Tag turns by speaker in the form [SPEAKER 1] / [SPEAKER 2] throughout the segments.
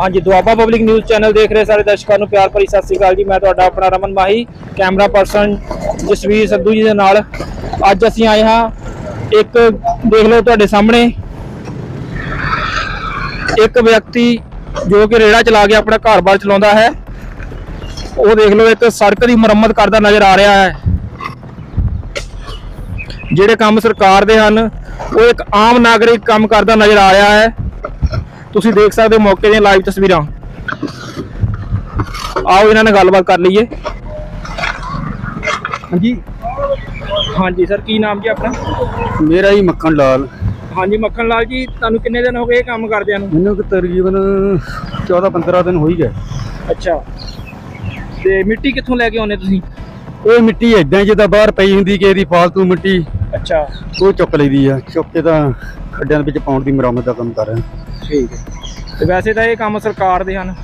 [SPEAKER 1] ਹਾਂਜੀ, Doaba public news channel ਦੇਖ ਰਹੇ ਸਾਰੇ ਦਰਸ਼ਕਾਂ ਨੂੰ ਪਿਆਰ ਭਰੀ ਸਤਿ ਸ੍ਰੀ ਅਕਾਲ ਜੀ। ਮੈਂ ਤੁਹਾਡਾ ਆਪਣਾ ਰਮਨ ਮਾਹੀ, ਕੈਮਰਾ ਪਰਸਨ ਜਸਵੀਰ ਸੰਧੂ ਜੀ ਦੇ ਨਾਲ। ਅੱਜ ਅਸੀਂ ਆਏ ਹਾਂ, ਇੱਕ ਦੇਖ ਲਓ ਤੁਹਾਡੇ ਸਾਹਮਣੇ। ਇੱਕ ਵਿਅਕਤੀ ਜੋ ਕਿ ਰੇੜਾ ਚਲਾ ਕੇ ਆਪਣਾ ਘਰ-ਬਾਰ ਚਲਾਉਂਦਾ ਹੈ। ਉਹ ਦੇਖ ਲਓ, ਇੱਕ ਸੜਕ ਦੀ ਮੁਰੰਮਤ ਕਰਦਾ ਨਜ਼ਰ ਆ ਰਿਹਾ ਹੈ। ਜਿਹੜੇ ਕੰਮ ਸਰਕਾਰ ਦੇ ਹਨ, ਉਹ ਇੱਕ ਆਮ ਨਾਗਰਿਕ ਕੰਮ ਕਰਦਾ ਨਜ਼ਰ ਆ ਰਿਹਾ ਹੈ। ਤੁਸੀਂ ਦੇਖ ਸਕਦੇ ਹੋ ਮੌਕੇ ਦੀਆਂ ਲਾਈਵ ਤਸਵੀਰਾਂ। ਆਓ ਇਹਨਾਂ ਨਾਲ ਗੱਲਬਾਤ ਕਰ ਲਈਏ।
[SPEAKER 2] ਹਾਂਜੀ।
[SPEAKER 1] ਹਾਂਜੀ ਸਰ ਕੀ ਨਾਮ ਜੀ ਆਪਣਾ?
[SPEAKER 2] ਮੇਰਾ ਹੀ ਮੱਖਣ ਲਾਲ।
[SPEAKER 1] ਹਾਂਜੀ ਮੱਖਣ ਲਾਲ ਜੀ ਤੁਹਾਨੂੰ ਕਿੰਨੇ ਦਿਨ ਹੋ ਗਏ ਇਹ ਕੰਮ ਕਰਦਿਆਂ ਨੂੰ?
[SPEAKER 2] ਮੈਨੂੰ ਕਿ ਤਕਰੀਬਨ 14 15 ਦਿਨ ਹੋ ਹੀ ਗਏ।
[SPEAKER 1] ਅੱਛਾ। ਤੇ ਮਿੱਟੀ ਕਿੱਥੋਂ ਲੈ ਕੇ ਆਉਂਦੇ ਤੁਸੀਂ?
[SPEAKER 2] ਇਹ ਮਿੱਟੀ ਇਦਾਂ ਜਿੱਦਾਂ ਬਾਹਰ ਪਈ ਹੁੰਦੀ ਕਿ ਇਹਦੀ ਫਾਲਤੂ ਮਿੱਟੀ।
[SPEAKER 1] ਅੱਛਾ।
[SPEAKER 2] ਉਹ ਚੁੱਕ ਲਈਦੀ ਆ। ਚੁੱਕ ਕੇ ਤਾਂ ਖੱਡਿਆਂ ਦੇ ਵਿੱਚ ਪਾਉਣ ਦੀ ਮੁਰੰਮਤ ਦਾ ਕੰਮ ਕਰ ਰਹੇ ਹਾਂ।
[SPEAKER 1] ਠੀਕ ਹੈ। ਤੇ ਵੈਸੇ ਤਾਂ ਇਹ ਕੰਮ ਸਰਕਾਰ ਦੇ ਹਨ।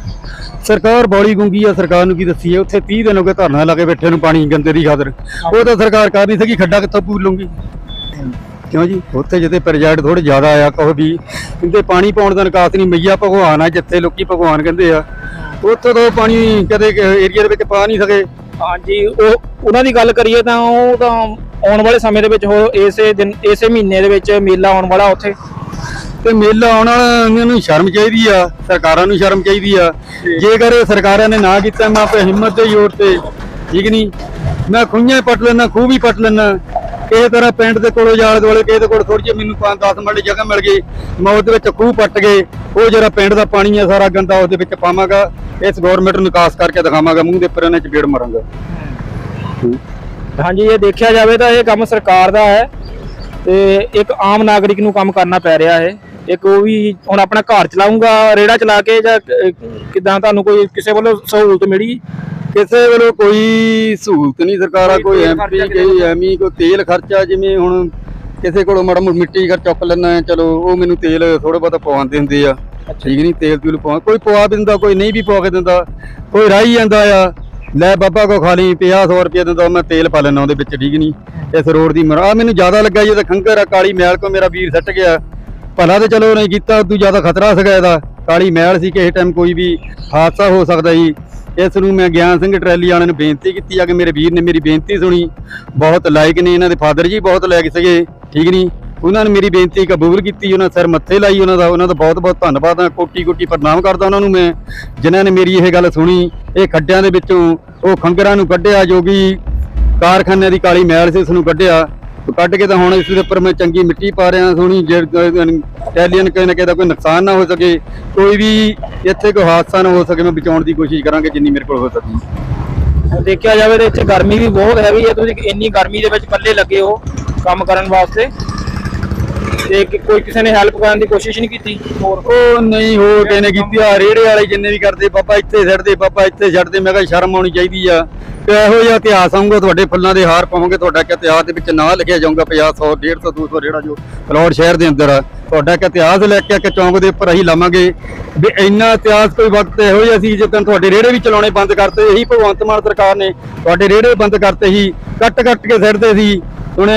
[SPEAKER 2] ਸਰਕਾਰ ਬੋਲੀ ਗੁੰਗੀ ਆ ਸਰਕਾਰ ਨੂੰ ਕੀ ਦੱਸੀਏ ਉੱਥੇ 30 ਦਿਨ ਹੋ ਗਏ ਧਰਨਾ ਲਾ ਕੇ ਬੈਠੇ ਨੂੰ ਪਾਣੀ ਗੰਦੇ ਦੀ ਖਾਤਰ। ਉਹ ਤਾਂ ਸਰਕਾਰ ਕਰ ਨਹੀਂ ਸਕੀ ਖੱਡਾ ਕਿੱਥੋਂ ਪੂਰ ਲੂੰਗੀ ਕਿਉਂ ਜੀ? ਉੱਥੇ ਜਿੱਤੇ ਪ੍ਰੋਜੈਕਟ ਥੋੜੇ ਜ਼ਿਆਦਾ ਆਇਆ ਕਹੋ ਵੀ ਕਿੰਦੇ ਪਾਣੀ ਪਾਉਣ ਦਾ ਨਿਕਾਸ ਨਹੀਂ ਮਈਆ ਭਗਵਾਨ ਆ ਜਿੱਥੇ ਲੋਕੀ ਭਗਵਾਨ ਕਹਿੰਦੇ ਆ। ਉੱਥੇ ਤਾਂ ਪਾਣੀ ਕਦੇ ਏਰੀਆ ਦੇ ਵਿੱਚ ਪਾ ਨਹੀਂ ਸਕੇ।
[SPEAKER 1] ਹਾਂਜੀ ਉਹ ਉਹਨਾਂ ਦੀ ਗੱਲ ਕਰੀਏ ਤਾਂ ਉਹ ਤਾਂ ਆਉਣ ਵਾਲੇ ਸਮੇਂ ਦੇ ਵਿੱਚ ਹੋ, ਇਸੇ ਦਿਨ, ਇਸੇ ਮਹੀਨੇ ਦੇ ਵਿੱਚ ਮੇਲਾ ਆਉਣ ਵਾਲਾ ਉੱਥੇ?
[SPEAKER 2] ਤੇ ਮੇਲਾ ਆਉਣ ਵਾਲਾ ਨੂੰ ਸ਼ਰਮ ਚਾਹੀਦੀ ਆ, ਸਰਕਾਰਾਂ ਨੂੰ ਸ਼ਰਮ ਚਾਹੀਦੀ ਆ। ਜੇਕਰ ਇਹ ਸਰਕਾਰਾਂ ਨੇ ਨਾ ਕੀਤਾ, ਮੈਂ ਆਪੇ ਹਿੰਮਤ ਦੇ ਜ਼ੋਰ ਤੇ, ਠੀਕ ਨਹੀਂ ਮੈਂ ਖੁੰਝਾਂ ਪੱਟ ਲੈਣਾ ਖੂਹ ਵੀ ਪੱਟ ਲੈਣਾ ਕਿਸੇ ਤਰ੍ਹਾਂ ਪਿੰਡ ਦੇ ਕੋਲੋਂ ਜਾਲ ਦੁਆਲੇ, ਕਿਸੇ ਦੇ ਕੋਲ ਥੋੜੀ ਜਿਹੀ ਮੈਨੂੰ 5-10 ਮਿੰਟ ਜਗ੍ਹਾ ਮਿਲ ਗਈ, ਮੈਂ ਉਹਦੇ ਵਿੱਚ ਖੂਹ ਪੱਟ ਗਏ ਉਹ ਜਿਹੜਾ ਪਿੰਡ ਦਾ ਪਾਣੀ ਆ, ਸਾਰਾ ਗੰਦਾ ਉਹਦੇ ਵਿੱਚ ਪਾਵਾਂਗਾ। ਇਸ ਗਵਰਨਮੈਂਟ ਨੂੰ ਨਿਕਾਸ ਕਰਕੇ ਦਿਖਾਵਾਂਗਾ, ਮੂੰਹ ਦੇ ਉੱਪਰ ਇਹਨਾਂ ਚ ਬੇੜ ਮਾਰਾਂਗਾ।
[SPEAKER 1] ਹਾਂਜੀ ਇਹ ਦੇਖਿਆ ਜਾਵੇ ਤਾਂ ਇਹ ਕੰਮ ਸਰਕਾਰ ਦਾ ਹੈ ਤੇ ਇੱਕ ਆਮ ਨਾਗਰਿਕ ਨੂੰ ਕੰਮ ਕਰਨਾ ਪੈ ਰਿਹਾ ਹੈ। ਇੱਕ ਉਹ ਵੀ ਹੁਣ ਆਪਣਾ ਘਰ ਚਲਾਉਂਗਾ ਰੇੜਾ ਚਲਾ ਕੇ ਜਾਂ ਕਿੱਦਾਂ ਤੁਹਾਨੂੰ ਕੋਈ ਕਿਸੇ ਵੱਲੋਂ ਸਹੂਲਤ ਮਿਲੀ?
[SPEAKER 2] ਕਿਸੇ ਵੱਲੋਂ ਕੋਈ ਸਹੂਲਤ ਨਹੀਂ ਸਰਕਾਰਾਂ
[SPEAKER 1] ਕੋਈ
[SPEAKER 2] ਐਮਪੀ ਕੋਈ ਐਮੀ ਕੋਈ ਤੇਲ ਖਰਚਾ ਜਿਵੇਂ ਹੁਣ ਕਿਸੇ ਕੋਲੋਂ ਮਾੜਾ ਮੋਟਾ ਘਰ ਚੁੱਕ ਲੈਣਾ ਚਲੋ ਉਹ ਮੈਨੂੰ ਤੇਲ ਥੋੜਾ ਬਹੁਤਾ ਪਵਾਉਂਦੇ ਹੁੰਦੇ ਆ। ਠੀਕ ਨਹੀਂ ਤੇਲ ਤੂਲ ਪਵਾ ਕੋਈ ਪਵਾ ਦਿੰਦਾ ਕੋਈ ਨਹੀਂ ਵੀ ਪਵਾ ਕੇ ਦਿੰਦਾ ਕੋਈ ਰਾਈ ਜਾਂਦਾ ਆ। ਲੈ ਬਾਬਾ ਕੋ ਖਾਲੀ 50 100 ਰੁਪਏ ਦਿੰਦਾ, ਮੈਂ ਤੇਲ ਪਾ ਲੈਣਾ ਉਹਦੇ ਵਿੱਚ, ਠੀਕ ਨਹੀਂ। ਇਸ ਰੋਡ ਦੀ ਮਰਾ ਮੈਨੂੰ ਜ਼ਿਆਦਾ ਲੱਗਾ ਜੀ ਤਾਂ ਖੰਗਰ ਆ, ਕਾਲੀ ਮੈਲ ਕੋ ਮੇਰਾ ਵੀਰ ਸੱਟ ਗਿਆ। ਭਲਾ ਤੇ ਚਲੋ ਨਹੀਂ ਕੀਤਾ, ਉਦੋਂ ਜ਼ਿਆਦਾ ਖਤਰਾ ਸੀਗਾ ਇਹਦਾ। ਕਾਲੀ ਮੈਲ ਸੀ ਕਿਸੇ ਟਾਈਮ ਕੋਈ ਵੀ ਹਾਦਸਾ ਹੋ ਸਕਦਾ ਜੀ। ਇਸ ਨੂੰ ਮੈਂ ਗਿਆਨ ਸਿੰਘ ਟਰੈਲੀ ਵਾਲਿਆਂ ਨੂੰ ਬੇਨਤੀ ਕੀਤੀ ਆ ਕਿ ਮੇਰੇ ਵੀਰ ਨੇ ਮੇਰੀ ਬੇਨਤੀ ਸੁਣੀ। ਬਹੁਤ ਲਾਇਕ ਨੇ ਇਹਨਾਂ ਦੇ, ਫਾਦਰ ਜੀ ਬਹੁਤ ਲਾਇਕ ਸੀਗੇ, ਠੀਕ ਨਹੀਂ? ਉਹਨਾਂ ਨੇ ਮੇਰੀ ਬੇਨਤੀ ਕਬੂਲ ਕੀਤੀ, ਉਹਨਾਂ ਸਿਰ ਮੱਥੇ ਲਾਈ, ਉਹਨਾਂ ਦਾ ਉਹਨਾਂ ਦਾ ਬਹੁਤ ਬਹੁਤ ਧੰਨਵਾਦ ਆ। ਕੋਟੀ ਕੋਟੀ ਪ੍ਰਣਾਮ ਕਰਦਾ ਉਹਨਾਂ ਨੂੰ ਮੈਂ, ਜਿਨ੍ਹਾਂ ਨੇ ਮੇਰੀ ਇਹ ਗੱਲ ਸੁਣੀ। ਇਹ ਖੱਡਿਆਂ ਦੇ ਵਿੱਚੋਂ ਉਹ ਖੰਗਰਾਂ ਨੂੰ ਕੱਢਿਆ ਜੋ ਕਿ ਕਾਰਖਾਨਿਆਂ ਦੀ ਕਾਲੀ ਮੈਲ ਸੀ ਉਸ ਨੂੰ ਕੱਢਿਆ ਕੱਢ ਕੇ ਤਾਂ ਹੁਣ ਇਸ ਦੇ ਉੱਪਰ ਮੈਂ ਚੰਗੀ ਮਿੱਟੀ ਪਾ ਰਿਹਾ ਸੋਹਣੀ ਟੈਲੀਅਨ ਕਿਸੇ ਨਾ ਕਿਸੇ ਦਾ ਕੋਈ ਨੁਕਸਾਨ ਨਾ ਹੋ ਸਕੇ, ਕੋਈ ਵੀ ਇੱਥੇ ਕੋਈ ਹਾਦਸਾ ਨਾ ਹੋ ਸਕੇ, ਮੈਂ ਬਚਾਉਣ ਦੀ ਕੋਸ਼ਿਸ਼ ਕਰਾਂਗੇ ਜਿੰਨੀ ਮੇਰੇ ਕੋਲ ਹੋ ਸਕੀ।
[SPEAKER 1] ਦੇਖਿਆ ਜਾਵੇ ਤਾਂ ਇੱਥੇ ਗਰਮੀ ਵੀ ਬਹੁਤ ਹੈਵੀ ਹੈ। ਤੁਸੀਂ ਇੰਨੀ ਗਰਮੀ ਦੇ ਵਿੱਚ ਪੱਲੇ ਲੱਗੇ ਹੋ ਕੰਮ ਕਰਨ ਵਾਸਤੇ। ਤੇ ਕਿ- ਕੋਈ ਕਿਸੇ ਨੇ ਹੈਲਪ ਕਰਨ ਦੀ ਕੋਸ਼ਿਸ਼ ਨਹੀਂ ਕੀਤੀ? ਹੋਰ
[SPEAKER 2] ਉਹ ਨਹੀਂ ਹੋ ਕਿਸੇ ਨੇ ਕੀਤੀ ਆ ਰੇੜੇ ਵਾਲੇ ਜਿੰਨੇ ਵੀ ਕਰਦੇ ਬਾਬਾ ਇੱਥੇ ਛੱਡਦੇ ਬਾਬਾ ਇੱਥੇ ਛੱਡਦੇ, ਮੈਂ ਕਿਹਾ ਸ਼ਰਮ ਆਉਣੀ ਚਾਹੀਦੀ ਆ। ਤੇ ਇਹੋ ਜਿਹਾ ਇਤਿਹਾਸ ਆਉਂਗਾ ਤੁਹਾਡੇ ਫੁੱਲਾਂ ਦੇ ਹਾਰ ਪਾਵਾਂਗੇ, ਤੁਹਾਡਾ ਕਿ ਇਤਿਹਾਸ ਦੇ ਵਿੱਚ ਨਾਂ ਲਿਖਿਆ ਜਾਊਗਾ 50 100 150 200 ਰੇੜਾ ਜੋ ਫਲੋਰ ਸ਼ਹਿਰ ਦੇ ਅੰਦਰ ਆ। ਤੁਹਾਡਾ ਕਿ ਇਤਿਹਾਸ ਲੈ ਕੇ ਕਿ ਚੌਂਕ ਦੇ ਉੱਪਰ ਅਸੀਂ ਲਾਵਾਂਗੇ। ਵੀ ਇੰਨਾ ਇਤਿਹਾਸ ਕੋਈ ਵਕਤ ਇਹੋ ਜਿਹਾ ਸੀ ਜਦੋਂ ਤੁਹਾਡੇ ਰੇੜੇ ਵੀ ਚਲਾਉਣੇ ਬੰਦ ਕਰਤੇ, ਇਹੀ ਭਗਵੰਤ ਮਾਨ ਸਰਕਾਰ ਨੇ ਤੁਹਾਡੇ ਰੇੜੇ ਬੰਦ ਕਰਤੇ ਸੀ। ਕੱਟ ਕੱਟ ਕੇ ਸਿੱਟਦੇ ਸੀ। ਹੁਣ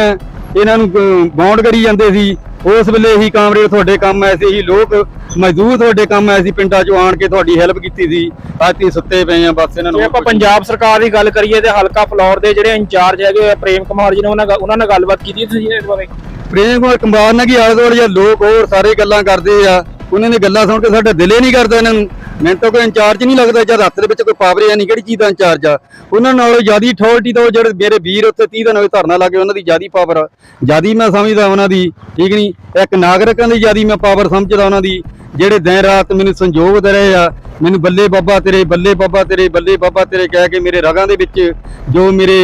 [SPEAKER 2] ਇਹਨਾਂ ਨੂੰ ਬੌਂਡ ਕਰੀ ਜਾਂਦੇ ਸੀ। ਉਸ ਵੇਲੇ ਹੀ ਕਾਮਰੇਡ ਤੁਹਾਡੇ ਕੰਮ ਆਏ ਸੀ ਇਹੀ ਲੋਕ ਮਜ਼ਦੂਰ ਤੁਹਾਡੇ ਕੰਮ ਆਏ ਸੀ ਪਿੰਡਾਂ ਚੋਂ ਆਣ ਕੇ ਤੁਹਾਡੀ ਹੈਲਪ ਕੀਤੀ ਸੀ। ਅੱਜ ਤੁਸੀਂ ਸੁੱਤੇ ਪਏ ਆ ਬਸ ਇਹਨਾਂ ਨੂੰ
[SPEAKER 1] ਜੇ ਆਪਾਂ ਪੰਜਾਬ ਸਰਕਾਰ ਦੀ ਗੱਲ ਕਰੀਏ ਤੇ ਹਲਕਾ ਫਲੋਰ ਦੇ ਜਿਹੜੇ ਇੰਚਾਰਜ ਹੈਗੇ ਆ, ਪ੍ਰੇਮ ਕੁਮਾਰ ਜੀ ਨੇ ਉਹਨਾਂ ਨਾਲ ਉਹਨਾਂ ਨਾਲ ਗੱਲਬਾਤ ਕੀਤੀ ਤੁਸੀਂ ਇਸ ਬਾਰੇ?
[SPEAKER 2] ਪ੍ਰੇਮ ਕੁਮਾਰ ਕੰਬਾਰ ਨਾਲ ਕੀ ਆਲੇ ਦੁਆਲੇ ਲੋਕ ਹੋਰ ਸਾਰੇ ਗੱਲਾਂ ਕਰਦੇ ਆ। ਉਹਨਾਂ ਨੇ ਗੱਲਾਂ ਸੁਣ ਕੇ ਸਾਡਾ ਦਿਲ ਹੀ ਨਹੀਂ ਕਰਦਾ ਇਹਨਾਂ ਨੂੰ। ਮੈਨੂੰ ਤਾਂ ਕੋਈ ਇੰਚਾਰਜ ਨਹੀਂ ਲੱਗਦਾ ਜਦ ਹੱਥ ਦੇ ਵਿੱਚ ਕੋਈ ਪਾਵਰ ਹੈ ਨਹੀਂ, ਕਿਹੜੀ ਚੀਜ਼ ਦਾ ਇੰਚਾਰਜ ਆ? ਉਹਨਾਂ ਨਾਲੋਂ ਜਿਆਦੀ ਅਥਾਰਟੀ ਤਾਂ ਉਹ ਜਿਹੜੇ ਮੇਰੇ ਵੀਰ ਉੱਥੇ 30 ਦਿਨ ਹੋਏ ਧਰਨਾ ਲਾ ਕੇ ਉਹਨਾਂ ਦੀ ਜਿਆਦੀ ਪਾਵਰ ਆ। ਜਿਆਦੀ ਮੈਂ ਸਮਝਦਾ ਉਹਨਾਂ ਦੀ, ਠੀਕ ਨਹੀਂ? ਇੱਕ ਨਾਗਰਿਕਾਂ ਦੀ ਜਿਆਦੀ ਮੈਂ ਪਾਵਰ ਸਮਝਦਾ ਉਹਨਾਂ ਦੀ। ਜਿਹੜੇ ਦਿਨ ਰਾਤ ਮੈਨੂੰ ਸੰਜੋਗ ਦੇ ਰਹੇ ਆ, ਮੈਨੂੰ ਬੱਲੇ ਬਾਬਾ ਤੇਰੇ, ਬੱਲੇ ਬਾਬਾ ਤੇਰੇ, ਬੱਲੇ ਬਾਬਾ ਤੇਰੇ ਕਹਿ ਕੇ ਮੇਰੇ ਰਗਾਂ ਦੇ ਵਿੱਚ ਜੋ ਮੇਰੇ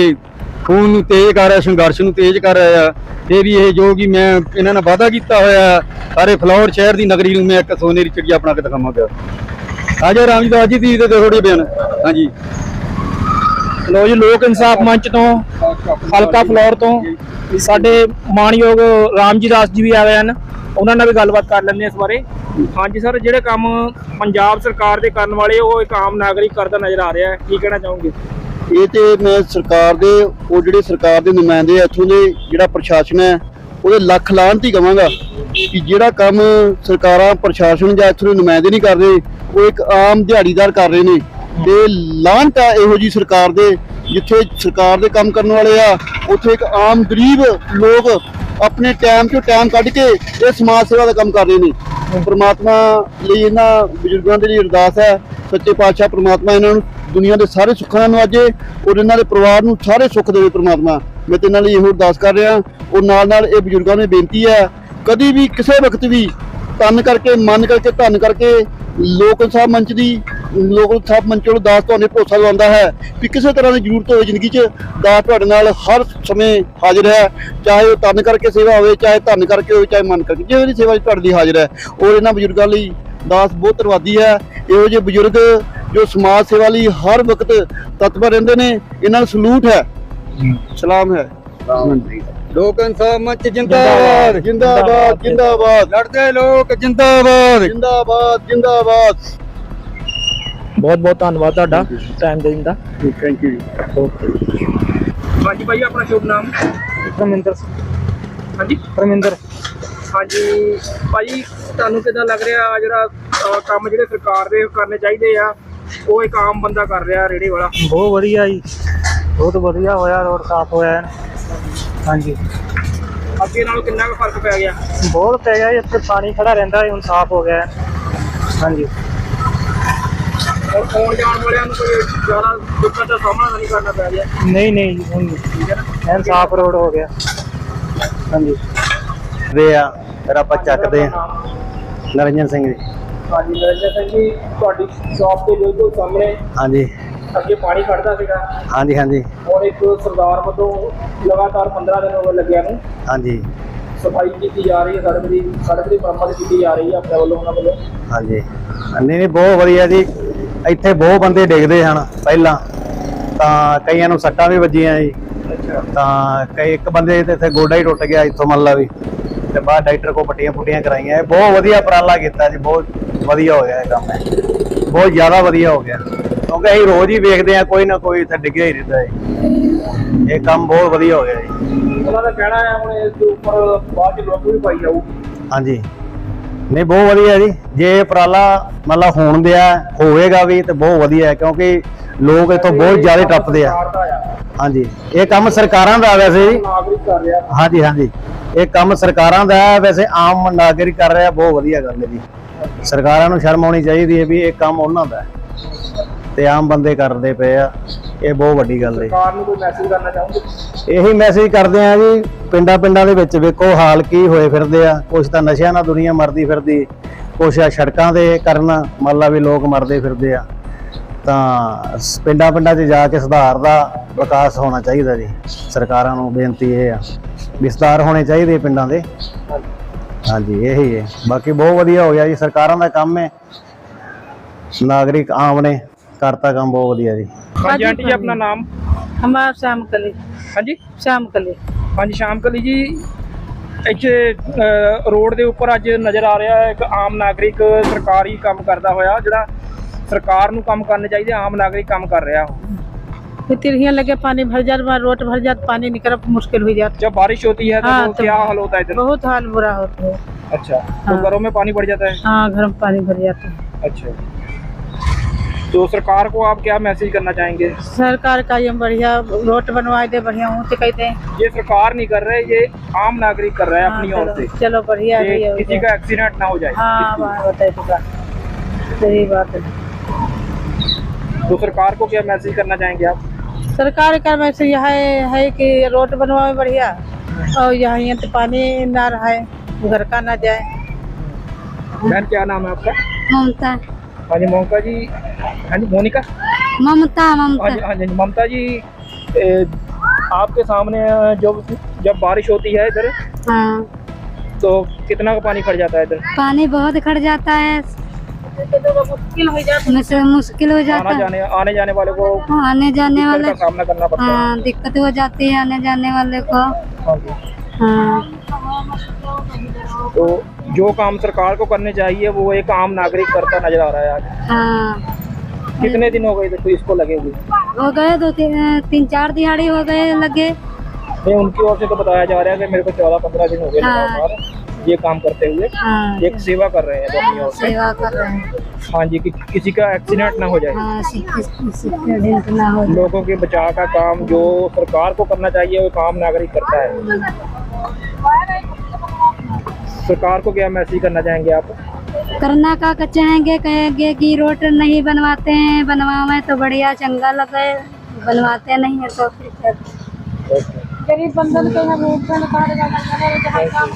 [SPEAKER 2] ਖੂਨ ਨੂੰ ਤੇਜ਼ ਕਰ ਰਿਹਾ, ਸੰਘਰਸ਼ ਨੂੰ ਤੇਜ਼ ਕਰ ਰਿਹਾ ਇਹ ਵੀ ਇਹ ਜੋ ਕਿ ਮੈਂ ਇਹਨਾਂ ਨਾਲ ਵਾਅਦਾ ਕੀਤਾ ਹੋਇਆ ਸਾਰੇ ਫਲੌਰ ਸ਼ਹਿਰ ਦੀ ਨਗਰੀ ਨੂੰ ਮੈਂ ਇੱਕ ਸੋਨੇ ਦੀ ਚਿੜੀਆ ਬਣਾ ਕੇ ਦਿਖਾਵਾਂਗਾ ਆਜਾ ਰਾਮਜੀਦਾਸ ਜੀ ਦੀ ਤੇ ਥੋੜੀ ਬਿਆਨ। ਹਾਂਜੀ।
[SPEAKER 1] ਲੋ ਜੀ, ਲੋਕ ਇਨਸਾਫ ਮੰਚ ਤੋਂ, ਹਲਕਾ ਫਲੌਰ ਤੋਂ, ਸਾਡੇ ਮਾਨਯੋਗ ਰਾਮਜੀ ਦਾਸ ਜੀ ਵੀ ਆਏ ਹਨ। ਉਹਨਾਂ ਨਾਲ ਵੀ ਗੱਲਬਾਤ ਕਰ ਲੈਂਦੇ ਹਾਂ ਇਸ ਬਾਰੇ। ਹਾਂਜੀ ਸਰ, ਜਿਹੜੇ ਕੰਮ ਪੰਜਾਬ ਸਰਕਾਰ ਦੇ ਕਰਨ ਵਾਲੇ, ਉਹ ਇੱਕ ਆਮ ਨਾਗਰਿਕ ਕਰਦਾ ਨਜ਼ਰ ਆ ਰਿਹਾ ਹੈ। ਕੀ ਕਹਿਣਾ ਚਾਹੋਗੇ?
[SPEAKER 3] ਇਹ ਤੇ ਮੈਂ ਸਰਕਾਰ ਦੇ, ਉਹ ਜਿਹੜੇ ਸਰਕਾਰ ਦੇ ਨੁਮਾਇੰਦੇ ਆ, ਇੱਥੋਂ ਦੇ ਜਿਹੜਾ ਪ੍ਰਸ਼ਾਸਨ ਹੈ, ਉਹਦੇ ਲੱਖ ਲਾਹਨਤ ਹੀ ਕਵਾਂਗਾ ਕਿ ਜਿਹੜਾ ਕੰਮ ਸਰਕਾਰਾਂ, ਪ੍ਰਸ਼ਾਸਨ ਜਾਂ ਇੱਥੋਂ ਦੇ ਨੁਮਾਇੰਦੇ ਨਹੀਂ ਕਰਦੇ, ਉਹ ਇੱਕ ਆਮ ਦਿਹਾੜੀਦਾਰ ਕਰ ਰਹੇ ਨੇ। ਤੇ ਲਾਂਟ ਆ ਇਹੋ ਜੀ ਸਰਕਾਰ ਦੇ, ਜਿੱਥੇ ਸਰਕਾਰ ਦੇ ਕੰਮ ਕਰਨ ਵਾਲੇ ਆ, ਉੱਥੇ ਇੱਕ ਆਮ ਗਰੀਬ ਲੋਕ ਆਪਣੇ ਟਾਈਮ ਤੋਂ ਟਾਈਮ ਕੱਢ ਕੇ ਇਹ ਸਮਾਜ ਸੇਵਾ ਦਾ ਕੰਮ ਕਰ ਰਹੇ ਨੇ। ਪਰਮਾਤਮਾ ਲਈ ਇਹਨਾਂ ਬਜ਼ੁਰਗਾਂ ਦੇ ਲਈ ਅਰਦਾਸ ਹੈ ਸੱਚੇ ਪਾਤਸ਼ਾਹ ਪ੍ਰਮਾਤਮਾ ਇਹਨਾਂ ਨੂੰ ਦੁਨੀਆ ਦੇ ਸਾਰੇ ਸੁੱਖਾਂ ਨਾਲ ਨਵਾਜੇ ਔਰ ਇਹਨਾਂ ਦੇ ਪਰਿਵਾਰ ਨੂੰ ਸਾਰੇ ਸੁੱਖ ਦੇਵੇ ਪ੍ਰਮਾਤਮਾ। ਮੈਂ ਤੇ ਇਹਨਾਂ ਲਈ ਇਹੋ ਅਰਦਾਸ ਕਰ ਰਿਹਾ ਔਰ ਨਾਲ ਨਾਲ ਇਹ ਬਜ਼ੁਰਗਾਂ ਨੂੰ ਬੇਨਤੀ ਹੈ, ਕਦੀ ਵੀ ਕਿਸੇ ਵਕਤ ਵੀ ਤਨ ਕਰਕੇ, ਮਨ ਕਰਕੇ, ਧੰਨ ਕਰਕੇ ਲੋਕ ਸਾਹਿਬ ਮੰਚ ਦੀ, ਲੋਕ ਸਾਹਿਬ ਮੰਚ ਵੱਲੋਂ ਦਾਸ ਤੁਹਾਨੂੰ ਭਰੋਸਾ ਦਵਾਉਂਦਾ ਹੈ ਕਿ ਕਿਸੇ ਤਰ੍ਹਾਂ ਦੀ ਜ਼ਰੂਰਤ ਹੋਵੇ ਜ਼ਿੰਦਗੀ 'ਚ, ਦਾਸ ਤੁਹਾਡੇ ਨਾਲ ਹਰ ਸਮੇਂ ਹਾਜ਼ਰ ਹੈ। ਚਾਹੇ ਉਹ ਤਨ ਕਰਕੇ ਸੇਵਾ ਹੋਵੇ, ਚਾਹੇ ਧੰਨ ਕਰਕੇ ਹੋਵੇ, ਚਾਹੇ ਮਨ ਕਰਕੇ ਜਿਹੋ ਜਿਹੀ ਸੇਵਾ ਤੁਹਾਡੇ ਲਈ ਹਾਜ਼ਰ ਹੈ। ਔਰ ਇਹਨਾਂ ਬਜ਼ੁਰਗਾਂ ਲਈ ਦਾਸ ਬਹੁਤ ਧੰਨਵਾਦੀ ਹੈ। ਇਹੋ ਜਿਹੇ ਬਜ਼ੁਰਗ ਜੋ ਸਮਾਜ ਸੇਵਾ ਲਈ ਹਰ ਵਕਤ ਤਤਪਰ ਰਹਿੰਦੇ ਨੇ ਇਹਨਾਂ ਨੂੰ ਸਲੂਟ ਹੈ। ਸਲਾਮ ਹੈ।
[SPEAKER 2] ਲੋਕ ਇਨਸਾਫ ਮੰਚ ਜਿੰਦਾਬਾਦ।
[SPEAKER 3] ਜਿੰਦਾਬਾਦ ਜਿੰਦਾਬਾਦ
[SPEAKER 2] ਲੜਦੇ ਲੋਕ ਜਿੰਦਾਬਾਦ।
[SPEAKER 3] ਜਿੰਦਾਬਾਦ ਜਿੰਦਾਬਾਦ।
[SPEAKER 1] ਬਹੁਤ ਬਹੁਤ ਧੰਨਵਾਦ ਤੁਹਾਡਾ ਟਾਈਮ ਦੇਣ ਦਾ।
[SPEAKER 3] ਥੈਂਕ ਯੂ
[SPEAKER 1] ਹਾਂਜੀ ਭਾਈ ਆਪਣਾ ਸ਼ੁਭ ਨਾਮ?
[SPEAKER 4] ਪਰਮਿੰਦਰ
[SPEAKER 1] ਹਾਂਜੀ।
[SPEAKER 4] ਪਰਮਿੰਦਰ
[SPEAKER 1] ਹਾਂਜੀ ਭਾਈ ਤੁਹਾਨੂੰ ਕਿਦਾਂ ਲੱਗ ਰਿਹਾ ਆਹ ਜਿਹੜਾ ਅਹ, ਕੰਮ ਜਿਹੜੇ ਸਰਕਾਰ ਦੇ ਕਰਨੇ ਚਾਹੀਦੇ ਆ ਉਹ ਇੱਕ ਆਮ ਬੰਦਾ ਕਰ ਰਿਹਾ ਰੇੜੇ ਵਾਲਾ?
[SPEAKER 4] ਬਹੁਤ ਵਧੀਆ ਜੀ। ਬਹੁਤ ਵਧੀਆ ਹੋਇਆ ਰੋਡ ਸਾਫ਼ ਹੋਇਆ ਐਨ। ਹਾਂਜੀ।
[SPEAKER 1] ਅੱਗੇ ਨਾਲੋਂ ਕਿੰਨਾ ਕੁ ਫ਼ਰਕ ਪੈ ਗਿਆ?
[SPEAKER 4] ਬਹੁਤ ਪੈ ਗਿਆ ਜੀ, ਇੱਥੇ ਪਾਣੀ ਖੜਾ ਰਹਿੰਦਾ ਹੈ ਹੁਣ ਸਾਫ਼ ਹੋ ਗਿਆ। ਐਨ। ਹਾਂਜੀ।
[SPEAKER 1] ਔਰ ਆਉਣ ਜਾਣ ਵਾਲਿਆਂ ਨੂੰ ਕੋਈ ਜ਼ਿਆਦਾ ਦਿੱਕਤ ਦਾ ਸਾਹਮਣਾ ਨਹੀਂ ਕਰਨਾ ਪੈ ਰਿਹਾ?
[SPEAKER 4] ਨਹੀਂ ਨਹੀਂ ਜੀ, ਹੁਣ
[SPEAKER 1] ਠੀਕ ਹੈ ਨਾ?
[SPEAKER 4] ਐਨ ਸਾਫ਼ ਰੋਡ ਹੋ ਗਿਆ। ਹਾਂਜੀ।
[SPEAKER 5] ਦੇ ਆ ਫਿਰ ਆਪਾਂ ਚੱਕਦੇ ਆ। ਨਰਿੰਜਨ ਸਿੰਘ ਜੀ।
[SPEAKER 1] ਹਾਂਜੀ ਨਰਿੰਦਰ ਸਿੰਘ ਜੀ ਤੁਹਾਡੀ ਸ਼ਾਪ ਦੇ ਬਿਲਕੁਲ ਸਾਹਮਣੇ
[SPEAKER 5] ਹਾਂਜੀ।
[SPEAKER 1] ਅੱਗੇ ਪਾਣੀ ਖੜਦਾ ਸੀਗਾ।
[SPEAKER 5] ਹਾਂਜੀ ਹਾਂਜੀ।
[SPEAKER 1] ਔਰ ਇੱਕ ਸਰਦਾਰ ਵੱਲੋਂ ਲਗਾਤਾਰ 15 ਦਿਨ ਹੋ ਗਏ ਲੱਗਿਆ ਨੂੰ।
[SPEAKER 5] ਹਾਂਜੀ।
[SPEAKER 1] ਸਫ਼ਾਈ ਕੀਤੀ ਜਾ ਰਹੀ ਹੈ ਸੜਕ ਦੀ ਸੜਕ ਦੀ ਮੁਰੰਮਤ ਕੀਤੀ ਜਾ ਰਹੀ ਹੈ ਆਪਣੇ ਵੱਲੋਂ ਉਹਨਾਂ ਵੱਲੋਂ।
[SPEAKER 5] ਹਾਂਜੀ। ਨਹੀਂ ਨਹੀਂ ਬਹੁਤ ਵਧੀਆ ਜੀ। ਇੱਥੇ ਬਹੁਤ ਬੰਦੇ ਡਿੱਗਦੇ ਹਨ ਪਹਿਲਾਂ। ਤਾਂ ਕਈਆਂ ਨੂੰ ਸੱਟਾਂ ਵੀ ਵੱਜੀਆਂ ਜੀ। ਤਾਂ ਕਈ ਇੱਕ ਬੰਦੇ ਤੇ ਇੱਥੇ ਗੋਡਾ ਹੀ ਟੁੱਟ ਗਿਆ ਇੱਥੋਂ ਮੰਨ ਲਾ ਵੀ। ਤੇ ਬਾਅਦ ਡਾਕਟਰ ਕੋ ਪੱਟੀਆਂ ਪੁੱਟੀਆਂ ਕਰਾਈਆਂ। ਇਹ ਬਹੁਤ ਵਧੀਆ ਉਪਰਾਲਾ ਕੀਤਾ ਜੀ ਬਹੁਤ ਵਧੀਆ ਹੋ ਗਿਆ ਇਹ ਕੰਮ ਬਹੁਤ ਜ਼ਿਆਦਾ ਵਧੀਆ ਹੋ ਗਿਆ। ਕਿਉਂਕਿ ਅਸੀਂ ਰੋਜ਼ ਹੀ ਵੇਖਦੇ ਆ ਕੋਈ ਨਾ ਕੋਈ ਇੱਥੇ ਡਿੱਗਿਆ ਹੀ ਰਹਿੰਦਾ ਹੈ ਇਹ ਕੰਮ ਬਹੁਤ ਵਧੀਆ ਹੋ ਗਿਆ ਜੀ।
[SPEAKER 1] ਉਹਨਾਂ ਦਾ ਕਹਿਣਾ ਹੈ ਹੁਣ ਇਸ ਦੇ ਉੱਪਰ ਬਾਅਦ ਚ ਲੋਕ ਵੀ ਪਾਈ ਜਾਊਗੀ।
[SPEAKER 5] ਹਾਂਜੀ। ਨਹੀਂ ਬਹੁਤ ਵਧੀਆ ਜੀ। ਜੇ ਉਪਰਾਲਾ ਮਤਲਬ ਹੋਣ ਦਿਆ ਹੋਵੇਗਾ ਵੀ ਤੇ ਬਹੁਤ ਵਧੀਆ ਹੈ ਕਿਉਂਕਿ ਲੋਕ ਇੱਥੋਂ ਬਹੁਤ ਜ਼ਿਆਦਾ ਟੱਪਦੇ ਆ। ਹਾਂਜੀ। ਇਹ ਕੰਮ ਸਰਕਾਰਾਂ ਦਾ ਵੈਸੇ ਜੀ। ਹਾਂਜੀ ਹਾਂਜੀ। ਇਹ ਕੰਮ ਸਰਕਾਰਾਂ ਦਾ ਹੈ ਵੈਸੇ ਆਮ ਨਾਗਰਿਕ ਕਰ ਰਿਹਾ ਬਹੁਤ ਵਧੀਆ ਗੱਲ ਹੈ ਜੀ। ਸਰਕਾਰਾਂ ਨੂੰ ਸ਼ਰਮ ਆਉਣੀ ਚਾਹੀਦੀ ਹੈ ਵੀ ਇਹ ਕੰਮ ਉਹਨਾਂ ਦਾ ਹੈ ਤੇ ਆਮ ਬੰਦੇ ਕਰਦੇ ਪਏ ਆ ਇਹ ਬਹੁਤ ਵੱਡੀ ਗੱਲ ਹੈ।
[SPEAKER 1] ਸਰਕਾਰ ਨੂੰ ਕੋਈ ਮੈਸੇਜ ਕਰਨਾ ਚਾਹੁੰਦੇ
[SPEAKER 5] ਇਹੀ ਮੈਸੇਜ ਕਰਦੇ ਆ ਜੀ ਪਿੰਡਾਂ ਪਿੰਡਾਂ ਦੇ ਵਿੱਚ ਵੇਖੋ ਹਾਲ ਕੀ ਹੋਏ ਫਿਰਦੇ ਆ ਕੁਛ ਤਾਂ ਨਸ਼ਿਆਂ ਨਾਲ ਦੁਨੀਆ ਮਰਦੀ ਫਿਰਦੀ ਕੁਛ ਆ ਸੜਕਾਂ ਦੇ ਕਾਰਨ ਮੰਨ ਲਾ ਵੀ ਲੋਕ ਮਰਦੇ ਫਿਰਦੇ ਆ। ਤਾਂ ਪਿੰਡਾਂ ਪਿੰਡਾਂ 'ਚ ਜਾ ਕੇ ਸੁਧਾਰ ਦਾ ਵਿਕਾਸ ਹੋਣਾ ਚਾਹੀਦਾ ਜੀ। ਸਰਕਾਰਾਂ ਨੂੰ ਬੇਨਤੀ ਇਹ ਆ ਵੀ ਹੋਣੇ ਚਾਹੀਦੇ ਪਿੰਡਾਂ ਦੇ। ਹਾਂਜੀ ਇਹੀ ਹੈ। ਬਾਕੀ ਬਹੁਤ ਵਧੀਆ ਹੋ ਗਿਆ ਜੀ। ਸਰਕਾਰਾਂ ਦਾ ਕੰਮ ਹੈ। ਨਾਗਰਿਕ ਆਮ ਨੇ ਕਰਤਾ ਕੰਮ ਬਹੁਤ ਵਧੀਆ ਜੀ।
[SPEAKER 1] ਜੀ ਆਪਣਾ ਨਾਮ?
[SPEAKER 6] ਹਮਾਰ ਸ਼ਾਮ ਕਲੀ।
[SPEAKER 1] ਹਾਂਜੀ?
[SPEAKER 6] ਸ਼ਾਮ ਕਲੀ।
[SPEAKER 1] ਹਾਂਜੀ ਸ਼ਾਮ ਕਲੀ ਜੀ। ਇੱਥੇ ਰੋਡ ਦੇ ਉੱਪਰ ਅੱਜ ਨਜ਼ਰ ਆ ਰਿਹਾ ਹੈ ਇੱਕ ਆਮ ਨਾਗਰਿਕ ਸਰਕਾਰੀ ਕੰਮ ਕਰਦਾ ਹੋਇਆ ਜਿਹੜਾ ਸਰਕਾਰ ਨੂੰ ਕੰਮ ਕਰਨੇ ਚਾਹੀਦੇ ਆਮ ਨਾਗਰਿਕ ਕੰਮ ਕਰ ਰਿਹਾ ਹੋ
[SPEAKER 6] फिर तिरहिया लगे पानी भर जात वहाँ रोड भर जात पानी निकल मुश्किल हो जाता
[SPEAKER 1] जब बारिश होती है तो,
[SPEAKER 6] हाँ,
[SPEAKER 1] तो
[SPEAKER 6] तो-
[SPEAKER 1] क्या हाल होता है इधर
[SPEAKER 6] बहुत हाल बुरा होता है
[SPEAKER 1] अच्छा तो
[SPEAKER 6] हाँ।
[SPEAKER 1] घरों में पानी बढ़ जाता है
[SPEAKER 6] हाँ घर में पानी भर जाता है
[SPEAKER 1] अच्छा तो सरकार को आप क्या मैसेज करना चाहेंगे
[SPEAKER 6] सरकार का ये बढ़िया रोड बनवा दे बढ़िया ऊँचे कहते हैं
[SPEAKER 1] ये सरकार नहीं कर रहे ये आम नागरिक कर रहा है अपनी
[SPEAKER 6] हाँ,
[SPEAKER 1] ओर से
[SPEAKER 6] चलो- चलो बढ़िया
[SPEAKER 1] कि
[SPEAKER 6] है
[SPEAKER 1] किसी का एक्सीडेंट ना हो जाए
[SPEAKER 6] हाँ वहाँ बताए तो बात सही बात है
[SPEAKER 1] तो सरकार को क्या मैसेज करना चाहेंगे आप?
[SPEAKER 6] सरकार का वैसे यह है, है कि रोड बनवाए बढ़िया और यहाँ यहाँ तो पानी ना रहा है घर का ना जाए।
[SPEAKER 1] बहन क्या नाम है आपका?
[SPEAKER 7] ममता।
[SPEAKER 1] हाँ जी मोनिका जी। हाँ जी मोनिका?
[SPEAKER 7] ममता
[SPEAKER 1] हाँ
[SPEAKER 7] ममता
[SPEAKER 1] जी हाँ जी ममता जी ए, आपके सामने जब जब बारिश होती है इधर
[SPEAKER 7] हाँ।
[SPEAKER 1] तो कितना का पानी खड़ जाता है इधर?
[SPEAKER 7] पानी बहुत खड़ जाता है।
[SPEAKER 6] मुश्किल हो जाता
[SPEAKER 7] मुश्किल हो जाता। है
[SPEAKER 1] आने जाने वाले को
[SPEAKER 7] आने जाने वाले
[SPEAKER 1] का सामना करना पड़ता है।
[SPEAKER 7] हाँ दिक्कत हो जाती है आने जाने वाले को।
[SPEAKER 1] हाँ
[SPEAKER 7] हाँ
[SPEAKER 1] तो जो काम सरकार को करने चाहिए वो एक आम नागरिक करता नज़र आ रहा है आज।
[SPEAKER 7] हाँ।
[SPEAKER 1] कितने दिन हो गए देखो इसको लगे हुए?
[SPEAKER 7] हो गए दो तीन तीन चार दिहाड़ी हो गए लगे।
[SPEAKER 1] नहीं उनकी ओर से तो बताया जा रहा है कि मेरे को चौदह पंद्रह दिन हो गए
[SPEAKER 7] हाँ।
[SPEAKER 1] ये काम करते हुए
[SPEAKER 7] हाँ।
[SPEAKER 1] एक सेवा कर रहे हैं तो अपनी ओर
[SPEAKER 7] सेवा कर रहे हैं।
[SPEAKER 1] हाँ जी कि किसी का एक्सीडेंट ना हो जाए।
[SPEAKER 7] हाँ एक्सीडेंट ना हो
[SPEAKER 1] लोगों के बचाव का काम जो सरकार को करना चाहिए वो काम नागरिक करता है। सरकार को क्या मैसेज करना चाहेंगे आप?
[SPEAKER 7] करना का चाहेंगे कहेंगे कि रोड नहीं बनवाते हैं बनवावे तो बढ़िया चंगा लगे बनवाते नहीं है तो फिर
[SPEAKER 6] गरीब बंधन के यहाँ का जहाँ काम